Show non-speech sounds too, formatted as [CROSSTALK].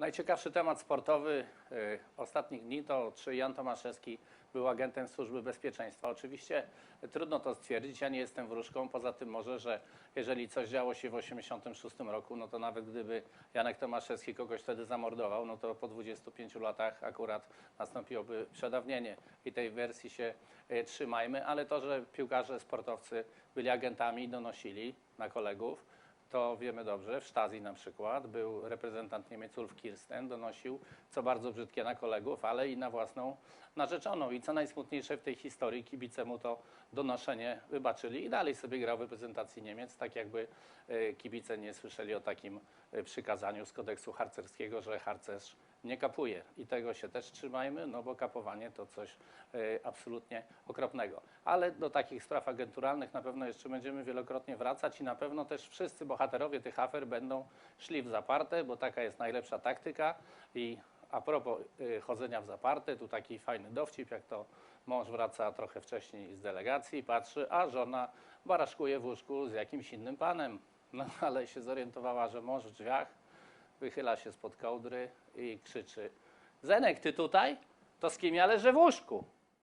Najciekawszy temat sportowy y, ostatnich dni to, czy Jan Tomaszewski był agentem Służby Bezpieczeństwa. Oczywiście trudno to stwierdzić, ja nie jestem wróżką, poza tym może, że jeżeli coś działo się w 1986 roku, no to nawet gdyby Janek Tomaszewski kogoś wtedy zamordował, no to po 25 latach akurat nastąpiłoby przedawnienie i tej wersji się y, trzymajmy, ale to, że piłkarze, sportowcy byli agentami donosili na kolegów, to wiemy dobrze. W Stasi na przykład był reprezentant Niemiec Ulf Kirsten, donosił co bardzo brzydkie na kolegów, ale i na własną narzeczoną. I co najsmutniejsze w tej historii, kibice mu to donoszenie wybaczyli i dalej sobie grał w reprezentacji Niemiec, tak jakby e, kibice nie słyszeli o takim e, przykazaniu z kodeksu harcerskiego, że harcerz nie kapuje. I tego się też trzymajmy, no bo kapowanie to coś e, absolutnie okropnego. Ale do takich spraw agenturalnych na pewno jeszcze będziemy wielokrotnie wracać i na pewno też wszyscy bohaterowie tych afer będą szli w zaparte, bo taka jest najlepsza taktyka. I a propos y, chodzenia w zaparte, tu taki fajny dowcip, jak to mąż wraca trochę wcześniej z delegacji patrzy, a żona baraszkuje w łóżku z jakimś innym panem. No [LAUGHS] ale się zorientowała, że mąż w drzwiach wychyla się spod kołdry i krzyczy Zenek, ty tutaj? To z kim ja leżę w łóżku?